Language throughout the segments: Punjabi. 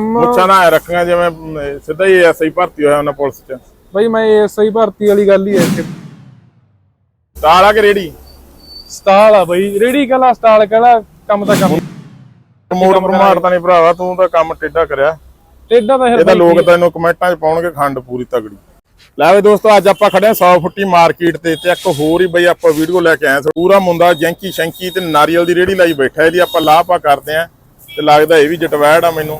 ਮੁੱਛਾਂ ਨਾ ਐਂ ਰੱਖੀਆਂ ਜਿਵੇਂ ਅਮ, ਸਿੱਧਾ ਹੀ ਐਸਆਈ ਭਰਤੀ ਹੋਇਆ ਉਹਨਾਂ ਪੁਲਿਸ ਚ। ਬਈ ਮੈਂ ਐਸਆਈ ਭਰਤੀ ਵਾਲੀ ਗੱਲ ਹੀ ਹੈ ਇੱਥੇ। ਤਾਲ ਆ ਕੇ ਰੇੜੀ ਸਟਾਲ ਆ ਬਈ। ਰੇੜੀ ਕਲਾ ਸਟਾਲ ਕਲਾ ਕੰਮ ਤਾਂ ਕੰਮ? ਮੋੜ ਪ੍ਰਮਾਰ ਤਾਂ ਨਹੀਂ ਭਰਾਵਾ ਤੂੰ ਤਾਂ ਕੰਮ ਟੇਢਾ ਕਰਿਆ। ਟੇਡਾ ਤਾਂ ਇਹ ਤਾਂ ਲੋਕ ਤੈਨੂੰ ਕਮੈਂਟਾਂ 'ਚ ਪਾਉਣਗੇ ਖੰਡ ਪੂਰੀ ਤਗੜੀ। ਲੈ ਵੀ ਦੋਸਤੋ ਅੱਜ ਆਪਾਂ ਖੜੇ ਆ 100 ਫੁੱਟੀ ਮਾਰਕੀਟ ਤੇ ਤੇ ਇੱਕ ਹੋਰ ਹੀ ਬਈ ਆਪਾਂ ਵੀਡੀਓ ਲੈ ਕੇ ਆਏ ਪੂਰਾ ਮੁੰਡਾ ਜੈਂਕੀ ਸ਼ੈਂਕੀ ਤੇ ਨਾਰੀਅਲ ਦੀ ਰੇੜੀ ਲਾਈ ਬੈਠਾ ਇਹਦੀ ਆਪਾਂ ਲਾਹ ਪਾ ਕਰਦੇ ਆ ਤੇ ਲੱਗਦਾ ਇਹ ਵੀ ਜਟਵੈੜ ਆ ਮੈਨੂੰ।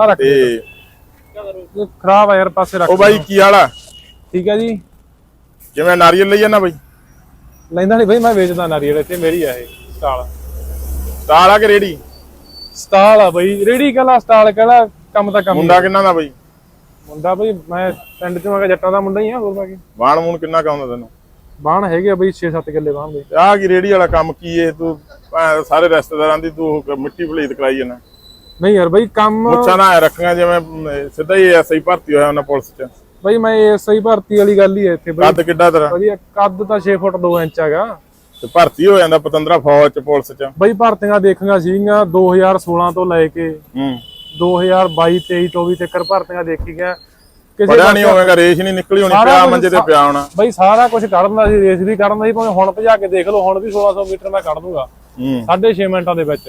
ਆ ਰੱਖ ਤੇ ਖਰਾਬ ਆ ਯਾਰ ਪਾਸੇ ਰੱਖ ਉਹ ਬਾਈ ਕੀ ਵਾਲਾ ਠੀਕ ਹੈ ਜੀ। ਜਿਵੇਂ ਨਾਰੀਅਲ ਲਈ ਜਾਂਦਾ ਬਈ? ਲੈਂਦਾ ਨਹੀਂ ਬਈ ਮੈਂ ਵੇਚਦਾ ਨਾਰੀਅਲ ਇੱਥੇ ਮੇਰੀ ਆ ਇਹ ਸਟਾਲ। ਤਾਲ ਆ ਕੇ ਰੇੜੀ ਸਟਾਲ ਆ ਬਈ। ਰੇੜੀ ਕਲਾ ਸਟਾਲ ਕਲਾ ਕੰਮ ਤਾਂ ਕੰਮ ਹੀ ਮੁੰਡਾ ਕਿੰਨਾ ਦਾ ਬਈ? ਮੁੰਡਾ ਬਈ ਮੈਂ ਪਿੰਡ ਚੋਂ ਆ ਕੇ ਜੱਟਾਂ ਦਾ ਮੁੰਡਾ ਹੀ ਆ ਹੋਰ ਬਾਕੀ ਬਾਣ ਮੂਣ ਕਿੰਨਾ ਕਾਉਂਦਾ ਤੈਨੂੰ? ਬਾਣ ਹੈਗੇ ਬਈ 6-7 ਕਿੱਲੇ ਬਾਣ ਦੇ। ਆਹ ਕੀ ਰੇੜੀ ਵਾਲਾ ਕੰਮ ਕੀ ਏ? ਤੂੰ ਸਾਰੇ ਰਿਸ਼ਤੇਦਾਰਾਂ ਦੀ ਤੂੰ ਮਿੱਟੀ ਭਲੀਤ ਕਰਾਈ ਜਾਂਦਾ ਨਹੀਂ ਯਾਰ ਬਈ ਕੰਮ ਮੁੱਛਾਂ ਨਾ ਐਂ ਰੱਖੀਆਂ ਜਿਵੇਂ ਸਿੱਧਾ ਹੀ ਐਸਆਈ ਭਰਤੀ ਹੋਇਆ ਉਹਨਾਂ ਪੁਲਿਸ ਚ। ਬਈ ਮੈਂ ਐਸਆਈ ਭਰਤੀ ਵਾਲੀ ਗੱਲ ਹੀ ਹੈ ਇੱਥੇ ਬਈ। ਕੱਦ ਕਿੱਡਾ ਤੇਰਾ? ਵਧੀਆ ਕੱਦ ਤਾਂ 6 ਫੁੱਟ 2 ਇੰਚ ਹੈਗਾ। ਤੇ ਭਰਤੀ ਹੋ ਜਾਂਦਾ ਪਤੰਦਰਾ ਫੌਜ ਚ ਪੁਲਿਸ ਚ। ਬਈ ਭਰਤੀਆਂ ਦੇਖੀਆਂ ਸੀਗੀਆਂ 2016 ਤੋਂ ਲੈ ਕੇ ਹੂੰ। 2022 23 24 ਤੱਕ ਭਰਤੀਆਂ ਦੇਖੀ ਗਿਆ ਕਿਸੇ ਪੜਿਆ ਨਹੀਂ ਹੋਵੇਗਾ ਰੇਸ਼ ਨਹੀਂ ਨਿਕਲੀ ਹੋਣੀ ਪਿਆ ਮੰਜੇ ਤੇ ਪਿਆ ਹੋਣਾ। ਬਈ ਸਾਰਾ ਕੁਝ ਕੱਢਦਾ ਸੀ ਰੇਸ ਵੀ ਕੱਢਦਾ ਸੀ ਭਾਵੇਂ ਹੁਣ ਭਜਾ ਕੇ ਦੇਖ ਲਓ ਹੁਣ ਵੀ 1600 ਮੀਟਰ ਮੈਂ ਕੱਢ ਦੂੰਗਾ। ਹੂੰ। 6.5 ਮਿੰਟਾਂ ਦੇ ਵਿੱਚ।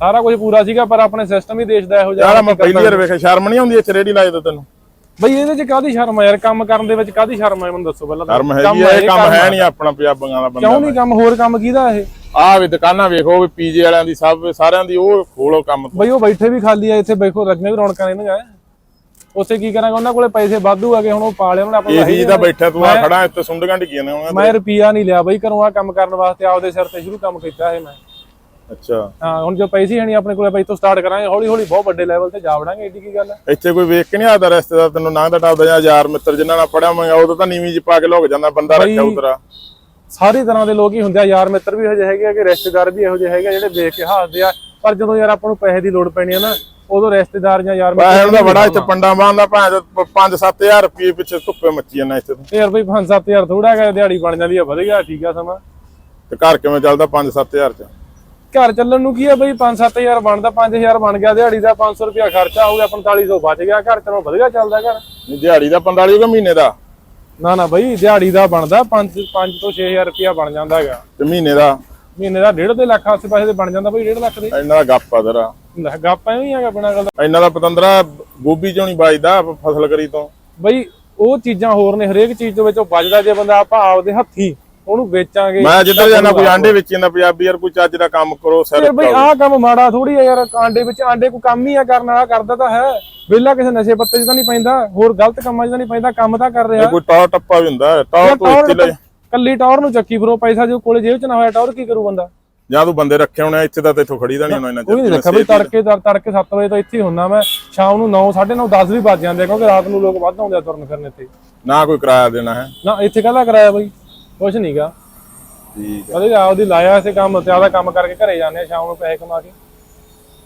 ਸਾਰਾ ਕੁਝ ਪੂਰਾ ਸੀਗਾ ਪਰ ਆਪਣੇ ਸਿਸਟਮ ਹੀ ਦੇਸ਼ ਦਾ ਇਹੋ ਜਿਹਾ ਯਾਰ ਮੈਂ ਪਹਿਲੀ ਵਾਰ ਵੇਖਿਆ ਸ਼ਰਮ ਨਹੀਂ ਆਉਂਦੀ ਇੱਥੇ ਰੇੜੀ ਲਾਏ ਤਾਂ ਤੈਨੂੰ? ਬਈ ਇਹਦੇ ਚ ਕਾਦੀ ਸ਼ਰਮ ਆ ਯਾਰ? ਕੰਮ ਕਰਨ ਦੇ ਵਿੱਚ ਕਾਦੀ ਸ਼ਰਮ ਆ? ਮੈਨੂੰ ਦੱਸੋ ਪਹਿਲਾਂ। ਸ਼ਰਮ ਹੈਗੀ ਆ ਇਹ ਕੰਮ ਹੈ ਨਹੀਂ ਆਪਣਾ ਪੰਜਾਬੀਆਂ ਦਾ ਬੰਦਾ ਕਿਉਂ ਨਹੀਂ ਕੰਮ? ਹੋਰ ਕੰਮ ਕਿਹਦਾ ਇਹ? ਆਹ ਵੀ ਦੁਕਾਨਾਂ ਵੇਖੋ ਵੀ ਪੀਜੇ ਵਾਲਿਆਂ ਦੀ ਸਭ ਸਾਰਿਆਂ ਦੀ ਉਹ ਖੋਲੋ ਕੰਮ ਬਈ ਉਹ ਬੈਠੇ ਵੀ ਖਾਲੀ ਆ ਇੱਥੇ ਬੈਠੋ ਲੱਗਣੇ ਵੀ ਰੌਣਕਾਂ ਇਹਨਾਂ ਉੱਥੇ ਕੀ ਕਰਾਂਗੇ? ਉਹਨਾਂ ਕੋਲੇ ਪੈਸੇ ਵਾਧੂ ਆ ਗਏ ਹੁਣ ਉਹ ਪਾ ਲਿਆ ਉਹਨਾਂ ਨੇ ਇਹ ਆਪਣਾ ਹੀ ਦਾ ਬੈਠਾ ਤੂੰ ਆ ਖੜਾ ਇੱਥੇ ਸੁੰਡਗਾਂ ਢੀਆਂ ਨੇ ਮੈਂ ਰੁਪਿਆ ਨਹੀਂ ਲਿਆ ਬਈ ਘਰੋਂ ਆ ਕੰਮ ਕਰਨ ਵਾਸਤੇ ਆਪਦੇ ਸਿਰ ਤੇ ਸ਼ੁਰੂ ਕੰਮ ਕੀਤਾ ਇਹ ਮੈਂ। ਅੱਛਾ। ਹਾਂ ਹੁਣ ਜੋ ਪੈਸੇ ਹੈ ਨਹੀਂ ਆਪਣੇ ਕੋਲੇ ਬਈ ਤੋਂ ਸਟਾਰਟ ਕਰਾਂਗੇ। ਹੌਲੀ ਹੌਲੀ ਬਹੁਤ ਵੱਡੇ ਲੈਵਲ ਤੇ ਜਾ ਵੜਾਂਗੇ ਏਡੀ ਕੀ ਗੱਲ ਹੈ? ਇੱਥੇ ਕੋਈ ਵੇਖ ਕੇ ਨਹੀਂ ਆਦਾ ਰਿਸ਼ਤੇਦਾਰ ਤੈਨੂੰ ਲੰਘਦਾ ਟੱਪਦਾ ਜਾਂ ਯਾਰ ਮਿੱਤਰ ਜਿਨ੍ਹਾਂ ਨਾਲ ਪੜਿਆ ਮੰਗਾ ਉਦੋਂ ਤਾਂ ਨੀਵੀਂ ਜੀ ਪਾ ਕੇ ਲੁਕ ਜਾਂਦਾ ਬੰਦਾ ਰੱਖਿਆ ਉਤਰਾ। ਸਾਰੀ ਤਰ੍ਹਾਂ ਦੇ ਲੋਕ ਹੀ ਹੁੰਦੇ ਆ ਯਾਰ ਮਿੱਤਰ ਵੀ ਇਹੋ ਜਿਹੇ ਹੈਗੇ ਆ ਕਿ ਰਿਸ਼ਤੇਦਾਰ ਵੀ ਇਹੋ ਜਿਹੇ ਹੈਗੇ ਜਿਹੜੇ ਦੇਖ ਕੇ ਹੱਸਦੇ ਆ। ਪਰ ਜਦੋਂ ਯਾਰ ਆਪਾਂ ਨੂੰ ਪੈਸੇ ਦੀ ਲੋੜ ਪੈਣੀ ਆ ਨਾ ਉਦੋਂ ਰਿਸ਼ਤੇਦਾਰ ਜਾਂ ਯਾਰ ਪੈਸੇ ਮਿੱਤਰ ਦਾ ਬੜਾ ਇੱਥੇ ਪੰਡਾ ਬਾਂਦਾ ਭਾਂ 5-7000 ਰੁਪਏ ਪਿੱਛੇ ਧੁੱਪੇ ਮੱਚੀ ਜਾਂਦਾ ਇੱਥੇ ਤੂੰ। ਯਾਰ ਬਈ 5-7000 ਥੋੜਾ ਹੈਗਾ ਦਿਹਾੜੀ ਬਣ ਜਾਂਦੀ ਆ ਵਧ ਗਿਆ ਠੀਕ ਆ ਸਮਾਂ। ਤੇ ਘਰ ਕਿਵੇਂ ਚੱਲਦਾ 5-7000 ਚ? ਘਰ ਚੱਲਣ ਨੂੰ ਕੀ ਆ ਬਈ? 5-7000 ਬਣਦਾ 5000 ਬਣ ਗਿਆ ਦਿਹਾੜੀ ਦਾ 500 ਰੁਪਿਆ ਖਰਚਾ ਹੋ ਗਿਆ 4500 ਬਚ ਗਿਆ ਘਰ ਚਲੋਂ ਵਧੀਆ ਚੱਲਦਾ ਘਰ। ਨਹੀਂ ਦਿਹਾੜੀ ਦਾ 45 ਕਿ ਮਹੀਨੇ ਦਾ? ਨਾ ਨਾ ਬਈ ਦਿਹਾੜੀ ਦਾ ਬਣਦਾ 5 5 ਤੋਂ 6000 ਰੁਪਿਆ ਬਣ ਜਾਂਦਾ ਹੈਗਾ। ਤੇ ਮਹੀਨੇ ਦਾ? ਮਹੀਨੇ ਦਾ 1.5 ਦੇ ਲੱਖ ਆਸੇ ਪਾਸੇ ਦੇ ਬਣ ਜਾਂਦਾ ਬਈ 1.5 ਲੱਖ ਦੇ। ਇੰਨਾ ਦਾ ਗੱਪ ਆ ਤੇਰਾ। ਲੈ, ਗੱਪ ਐਵੇਂ ਹੀ ਹੈਗਾ ਬਿਨਾਂ ਗੱਲ ਦਾ। ਇੰਨਾ ਦਾ ਪਤੰਦਰਾ ਗੋਭੀ ਚੋਂ ਨਹੀਂ ਬਾਜਦਾ ਫਸਲ ਕਰੀ ਤੋਂ। ਬਈ ਉਹ ਚੀਜ਼ਾਂ ਹੋਰ ਨੇ ਹਰੇਕ ਚੀਜ਼ ਦੇ ਵਿੱਚੋਂ ਬਚਦਾ ਜੇ ਬੰਦਾ ਆਪਾਂ ਆਪਦੇ ਹੱਥੀ ਉਹਨੂੰ ਵੇਚਾਂਗੇ। ਮੈਂ ਜਿੱਧਰ ਜਾਣਾ ਕੋਈ ਆਂਡੇ ਵੇਚੀ ਜਾਂਦਾ ਪੰਜਾਬੀ ਯਾਰ ਕੋਈ ਚੱਜ ਦਾ ਕੰਮ ਕਰੋ ਸਿਰ ਬਈ ਆਹ ਕੰਮ ਮਾੜਾ ਥੋੜੀ ਆ ਯਾਰ ਆਂਡੇ ਵਿੱਚ ਆਂਡੇ ਕੋਈ ਕੰਮ ਹੀ ਆ ਕਰਨ ਵਾਲਾ ਕਰਦਾ ਤਾਂ ਹੈ। ਵਿਹਲਾ ਕਿਸੇ ਨਸ਼ੇ ਪੱਤੇ 'ਚ ਤਾਂ ਨਹੀਂ ਪੈਂਦਾ ਹੋਰ ਗਲਤ ਕੰਮਾਂ 'ਚ ਤਾਂ ਨਹੀਂ ਪੈਂਦਾ ਕੰਮ ਤਾਂ ਕਰ ਰਿਹਾ। ਕੋਈ ਟੌਰ ਟੱਪਾ ਵੀ ਹੁੰਦਾ ਟੌਰ ਤੋਂ ਇੱਥੇ ਲੈ ਕੱਲੀ ਟੌਰ ਨੂੰ ਚੱਕੀ ਫਿਰੋ ਪੈਸਾ ਜੋ ਕੋਲੇ ਜੇਬ 'ਚ ਨਾ ਹੋਇਆ ਟੌਰ ਕੀ ਕਰੂ ਬੰਦਾ? ਜਾਂ ਤੂੰ ਬੰਦੇ ਰੱਖੇ ਹੋਣੇ ਇੱਥੇ ਤਾਂ ਤੇਥੋਂ ਖੜੀ ਦਾ ਨਹੀਂ ਹੋਣਾ ਇਹਨਾਂ ਕੋਈ ਨਹੀਂ ਰੱਖਿਆ ਬਈ ਤੜਕੇ ਤੜ- ਤੜਕੇ 7 ਵਜੇ ਤੋਂ ਇੱਥੇ ਹੀ ਹੁੰਨਾ ਮੈਂ ਸ਼ਾਮ ਨੂੰ 9 9:30 10 ਵੀ ਵੱਜ ਜਾਂਦੇ ਕਿਉਂਕਿ ਰਾਤ ਨੂੰ ਲੋਕ ਵੱਧ ਆਉਂਦੇ ਆ ਤੁਰਨ ਫਿਰਨ ਇੱਥੇ। ਨਾ ਕੋਈ ਕਿਰਾਇਆ ਦੇਣਾ ਹੈ। ਨਾ ਇੱਥੇ ਕਾਹਦਾ ਕਰਾਇਆ ਬਈ? ਕੁਛ ਨਹੀਂਗਾ ਠੀਕ ਉਹਦੇ ਆਪਦੀ ਲਾਇਆ ਇਸੇ ਕੰਮ ਤੇ ਆਪਦਾ ਕੰਮ ਕਰਕੇ ਘਰੇ ਜਾਂਦੇ ਆ ਸ਼ਾਮ ਨੂੰ ਪੈਸੇ ਕਮਾ ਕੇ।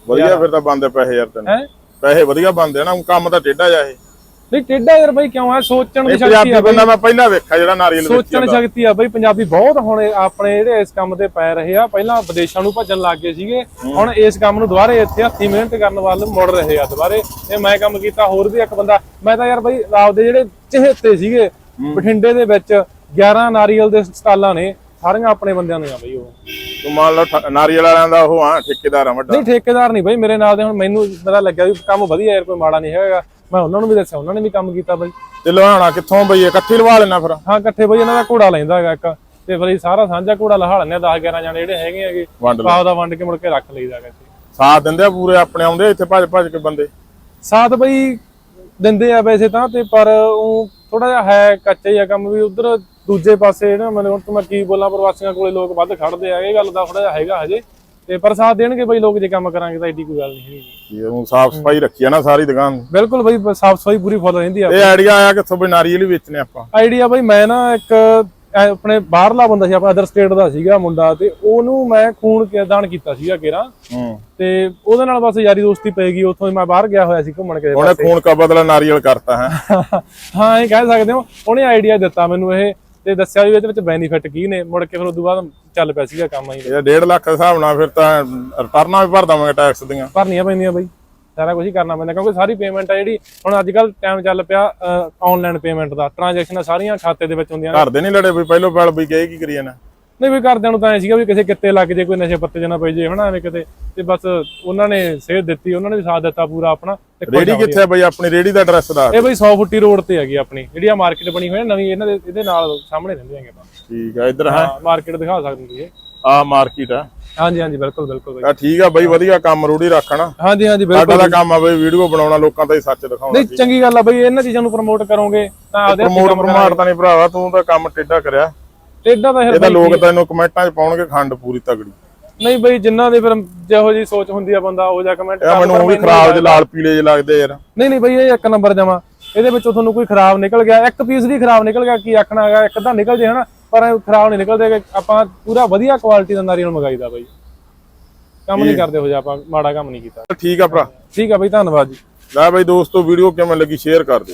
ਵਧੀਆ ਫਿਰ ਤਾਂ ਬੰਦੇ ਪੈਸੇ ਯਾਰ ਤੈਨੂੰ। ਹੈ? ਪੈਸੇ ਵਧੀਆ ਬੰਦੇ ਆ ਨਾ ਕੰਮ ਤਾਂ ਟੇਢਾ ਜਾ ਇਹ। ਨਹੀਂ ਟੇਡਾ ਯਾਰ ਬਈ ਕਿਉਂ ਆ? ਸੋਚਣ ਦੀ ਇਹ ਸ਼ਕਤੀ ਪੰਜਾਬੀ ਆ ਬਈ। ਬੰਦਾ ਮੈਂ ਪਹਿਲਾਂ ਵੇਖਿਆ ਜਿਹੜਾ ਨਾਰੀਅਲ ਵੇਚੀ ਸੋਚਣ ਸ਼ਕਤੀ ਆ ਬਈ ਪੰਜਾਬੀ ਬਹੁਤ ਹੁਣ ਇਹ ਆਪਣੇ ਜਿਹੜੇ ਇਸ ਕੰਮ ਤੇ ਪੈ ਰਹੇ ਆ ਪਹਿਲਾਂ ਵਿਦੇਸ਼ਾਂ ਨੂੰ ਭੱਜਣ ਲੱਗ ਗਏ ਸੀਗੇ। ਹੁਣ ਇਸ ਕੰਮ ਨੂੰ ਦੁਬਾਰੇ ਇੱਥੇ ਹੱਥੀ ਮਿਹਨਤ ਕਰਨ ਵੱਲ ਮੁੜ ਰਹੇ ਆ ਦੁਬਾਰੇ। ਤੇ ਮੈਂ ਕੰਮ ਕੀਤਾ ਹੋਰ ਵੀ ਇੱਕ ਬੰਦਾ। ਮੈਂ ਤਾਂ ਯਾਰ ਬਈ ਆਪਦੇ ਜਿਹੜੇ ਚਹੇਤੇ ਸੀਗੇ ਬਠਿੰਡੇ ਦੇ ਵਿੱਚ 11 ਨਾਰੀਅਲ ਦੇ ਸਟਾਲਾਂ ਨੇ ਸਾਰੀਆਂ ਆਪਣੇ ਬੰਦਿਆਂ ਦੀਆਂ ਬਈ ਉਹ। ਤੂੰ ਮੰਨ ਲਓ ਨਾਰੀਅਲ ਵਾਲਿਆਂ ਦਾ ਉਹ ਆ ਠੇਕੇਦਾਰ ਆ ਵੱਡਾ। ਨਹੀਂ ਠੇਕੇਦਾਰ ਨਹੀਂ ਬਈ ਮੇਰੇ ਨਾਲ ਦੇ ਹੁਣ ਮੈਨੂੰ ਪਤਾ ਲੱਗਿਆ ਵੀ ਕੰਮ ਵਧੀਆ ਯਾਰ ਕੋਈ ਮਾੜਾ ਨਹੀਂ ਹੈਗਾ। ਮੈਂ ਉਹਨਾਂ ਨੂੰ ਵੀ ਦੱਸਿਆ ਉਹਨਾਂ ਨੇ ਵੀ ਕੰਮ ਕੀਤਾ ਬਈ। ਤੇ ਲਵਾਉਣਾ ਕਿੱਥੋਂ ਬਈ ਇਕੱਠੀ ਲਵਾ ਲੈਣਾ ਫਿਰ? ਹਾਂ ਇਕੱਠੇ ਬਈ ਇਹਨਾਂ ਦਾ ਘੋੜਾ ਲੈਂਦਾ ਹੈਗਾ ਇੱਕ। ਤੇ ਫਿਰ ਅਸੀਂ ਸਾਰਾ ਸਾਂਝਾ ਘੋੜਾ ਲਹਾ ਲੈਂਦੇ ਆ 10 11 ਜਾਣੇ ਜਿਹੜੇ ਹੈਗੇ ਹੈਗੇ। ਵੰਡ ਲਓ। ਪਾਵ ਦਾ ਵੰਡ ਕੇ ਮੁੜ ਕੇ ਰੱਖ ਲਈਦਾ ਹੈਗਾ ਇੱਥੇ। ਸਾਥ ਦਿੰਦੇ ਆ ਪੂਰੇ ਆਪਣੇ ਆਉਂਦੇ ਇੱਥੇ ਭੱਜ ਭੱਜ ਕੇ ਬੰਦੇ? ਸਾਥ ਬਈ ਦਿੰਦੇ ਆ ਵੈਸੇ ਤਾਂ ਤੇ ਪਰ ਉਹ ਥੋੜਾ ਜਿਹਾ ਹੈ ਕੱਚਾ ਹੀ ਆ ਕੰਮ ਵੀ ਉਧਰ ਦੂਜੇ ਪਾਸੇ ਨਾ ਮੈਨੂੰ ਹੁਣ ਮੈਂ ਕੀ ਬੋਲਾਂ ਪ੍ਰਵਾਸੀਆਂ ਕੋਲੇ ਲੋਕ ਵੱਧ ਖੜਦੇ ਆ ਇਹ ਗੱਲ ਦਾ ਥੋੜਾ ਜਿਹਾ ਹੈਗਾ ਹਜੇ ਤੇ ਪਰ ਸਾਥ ਦੇਣਗੇ ਬਈ ਲੋਕ ਜੇ ਕੰਮ ਕਰਾਂਗੇ ਤਾਂ ਏਡੀ ਕੋਈ ਗੱਲ ਨਹੀਂ ਹੈਗੀ। ਇਹ ਉਹ ਸਾਫ਼ ਸਫ਼ਾਈ ਰੱਖੀ ਆ ਨਾ ਸਾਰੀ ਦੁਕਾਨ। ਬਿਲਕੁਲ ਬਈ ਸਾਫ਼ ਸਫ਼ਾਈ ਪੂਰੀ ਫੁੱਲ ਰਹਿੰਦੀ ਆ ਇਹ ਆਈਡੀਆ ਆਇਆ ਕਿੱਥੋਂ ਬਈ ਨਾਰੀਅਲ ਹੀ ਵੇਚਨੇ ਆਪਾਂ। ਆਈਡੀਆ ਬਈ ਮੈਂ ਨਾ ਇੱਕ ਆਪਣੇ ਬਾਹਰਲਾ ਬੰਦਾ ਸੀ ਆਪਣਾ ਅਦਰ ਸਟੇਟ ਦਾ ਸੀਗਾ ਮੁੰਡਾ ਤੇ ਉਹਨੂੰ ਮੈਂ ਖੂਨ ਕੇ ਦਾਨ ਕੀਤਾ ਸੀਗਾ ਕੇਰਾ ਤੇ ਉਹਦੇ ਨਾਲ ਬਸ ਯਾਰੀ ਦੋਸਤੀ ਪੈ ਗਈ ਉੱਥੋਂ ਮੈਂ ਬਾਹਰ ਗਿਆ ਹੋਇਆ ਸੀ ਘੁੰਮਣ ਕੇ ਉਹਨੇ ਖੂਨ ਕਾ ਬਦਲਾ ਨਾਰੀਅਲ ਕਰਤਾ ਹੈ। ਹਾਂ ਇਹ ਕਹਿ ਸਕਦੇ ਹੋ ਉਹਨੇ ਆਈਡੀਆ ਦਿੱਤਾ ਮੈਨੂੰ ਇਹ ਤੇ ਦੱਸਿਆ ਵੀ ਇਹਦੇ ਵਿੱਚ ਬੈਨੀਫਿਟ ਕੀ ਨੇ ਮੁੜ ਕੇ ਫਿਰ ਉਦੋਂ ਬਾਅਦ ਚੱਲ ਪਿਆ ਸੀਗਾ ਕੰਮ ਆਈ ਇਹ 1.5 ਲੱਖ ਦੇ ਹਿਸਾਬ ਨਾਲ ਫਿਰ ਤਾਂ ਰਿਟਰਨਾਂ ਵੀ ਭਰ ਦਵਾਂਗੇ ਟੈਕਸ ਦੀਆਂ। ਭਰਨੀਆਂ ਪੈਂਦੀਆਂ ਬਈ। ਸਾਰਾ ਕੁਝ ਹੀ ਕਰਨਾ ਪੈਂਦਾ ਕਿਉਂਕਿ ਸਾਰੀ ਪੇਮੈਂਟ ਆ ਜਿਹੜੀ ਹੁਣ ਅੱਜ ਕੱਲ ਟਾਈਮ ਚੱਲ ਪਿਆ ਆਨਲਾਈਨ ਪੇਮੈਂਟ ਦਾ। ਟ੍ਰਾਂਜੈਕਸ਼ਨਾਂ ਸਾਰੀਆਂ ਖਾਤੇ ਦੇ ਵਿੱਚ ਹੁੰਦੀਆਂ ਨੇ। ਘਰ ਦੇ ਨਹੀਂ ਲੜੇ ਵੀ ਪਹਿਲੋਂ ਪਹਿਲ ਵੀ ਕਹੇ ਕੀ ਕਰੀਏ ਨਾ? ਨਹੀਂ ਵੀ ਘਰਦਿਆਂ ਨੂੰ ਤਾਂ ਐ ਸੀਗਾ ਵੀ ਕਿਸੇ ਕਿੱਤੇ ਲੱਗ ਜੇ ਕੋਈ ਨਸ਼ੇ ਪੱਤੇ ਜਨਾ ਪਈ ਜੇ ਹਨਾ ਐਵੇਂ ਕਿਤੇ। ਤੇ ਬਸ ਉਹਨਾਂ ਨੇ ਸੇਧ ਦਿੱਤੀ ਉਹਨਾਂ ਨੇ ਵੀ ਸਾਥ ਦਿੱਤਾ ਪੂਰਾ ਆਪਣਾ ਰੇੜੀ ਕਿੱਥੇ ਬਈ? ਆਪਣੀ ਰੇੜੀ ਦਾ ਐਡਰੈਸ ਦਾ ਇਹ ਬਈ 100 ਫੁੱਟੀ ਰੋਡ ਤੇ ਹੈਗੀ ਆਪਣੀ। ਜਿਹੜੀ ਆ ਮਾਰਕੀਟ ਬਣੀ ਹੋਈ ਹੈ ਨਵੀਂ ਇਹਨਾਂ ਦੇ ਇਹਦੇ ਨਾਲ ਸਾਹਮਣੇ ਰਹਿੰਦੇ ਹੈਗੇ ਆਪਾਂ। ਠੀਕ ਆ ਇੱਧਰ ਹੈ। ਮਾਰਕੀਟ ਦਿਖਾ ਸਕਦੇ ਤੁਸੀਂ। ਆ ਮਾਰਕੀਟ ਆ। ਹਾਂਜੀ ਹਾਂਜੀ ਬਿਲਕੁਲ ਬਿਲਕੁਲ ਬਈ। ਆ ਠੀਕ ਆ ਬਈ ਵਧੀਆ ਕੰਮ ਰੂੜੀ ਰੱਖਣਾ। ਹਾਂਜੀ ਹਾਂਜੀ ਸਾਡਾ ਬਿਲਕੁਲ ਕੰਮ ਆ ਬਈ ਵੀਡੀਓ ਬਣਾਉਣਾ ਲੋਕਾਂ ਦਾ ਹੀ ਸੱਚ ਦਿਖਾਉਣਾ ਨਹੀਂ ਚੰਗੀ ਗੱਲ ਆ ਬਈ ਇਹਨਾਂ ਚੀਜ਼ਾਂ ਨੂੰ ਪ੍ਰਮੋਟ ਕਰੋਗੇ ਤਾਂ ਆਪਦੇ ਪ੍ਰਮੋਟ ਪ੍ਰਮਾਟ ਤਾਂ ਨਹੀਂ ਭਰਾਵਾ ਤੂੰ ਤਾਂ ਕੰਮ ਟੇਢਾ ਕਰਿਆ। ਟੇਡਾ ਤਾਂ ਯਾਰ ਇਹਦਾ ਬਈ ਲੋਕ ਤੈਨੂੰ ਕਮੈਂਟਾਂ 'ਚ ਪਾਉਣਗੇ ਖੰਡ ਪੂਰੀ ਤਗੜੀ। ਨਹੀਂ ਬਈ ਜਿਨ੍ਹਾਂ ਦੇ ਫਿਰ ਜਿਹੋ ਜੀ ਸੋਚ ਹੁੰਦੀ ਆ ਬੰਦਾ ਉਹ ਜਿਹਾ ਕਮੈਂਟ ਇਹ ਮੈਨੂੰ ਉਹ ਵੀ ਖਰਾਬ ਜਿਹੇ ਲਾਲ ਪੀਲੇ ਜਿਹੇ ਲੱਗਦੇ ਯਾਰ। ਨਹੀਂ ਨਹੀਂ ਬਈ ਇਹ ਇੱਕ ਨੰਬਰ ਜਮਾ। ਇਹਦੇ ਵਿੱਚੋਂ ਤੁਹਾਨੂੰ ਕੋਈ ਖਰਾਬ ਨਿਕਲ ਗਿਆ ਇੱਕ ਪੀਸ ਵੀ ਖਰਾਬ ਨਿਕਲ ਗਿਆ ਕੀ ਆਖਣਾ ਹੈਗਾ ਇੱਕ ਤਾਂ ਨਿਕਲ ਜੇ ਹਨਾ। ਪਰ ਇਹ ਖਰਾਬ ਨਹੀਂ ਨਿਕਲਦੇ। ਆਪਾਂ ਪੂਰਾ ਵਧੀਆ ਕੁਆਲਿਟੀ ਦਾ ਨਾਰੀਅਲ ਮੰਗਾਈਦਾ ਬਈ। ਕੰਮ ਨਹੀਂ ਕਰਦੇ ਹੋ ਜਾ ਆਪਾਂ ਮਾੜਾ ਕੰਮ ਨਹੀਂ ਕੀਤਾ। ਠੀਕ ਆ ਭਰਾ। ਠੀਕ ਆ ਬਈ ਧੰਨਵਾਦ ਜੀ। ਲੈ ਬਈ ਦੋਸਤੋ ਵੀਡੀਓ ਕਿਵੇਂ ਲੱਗੀ ਸ਼ੇਅਰ ਕਰ ਦਿਓ।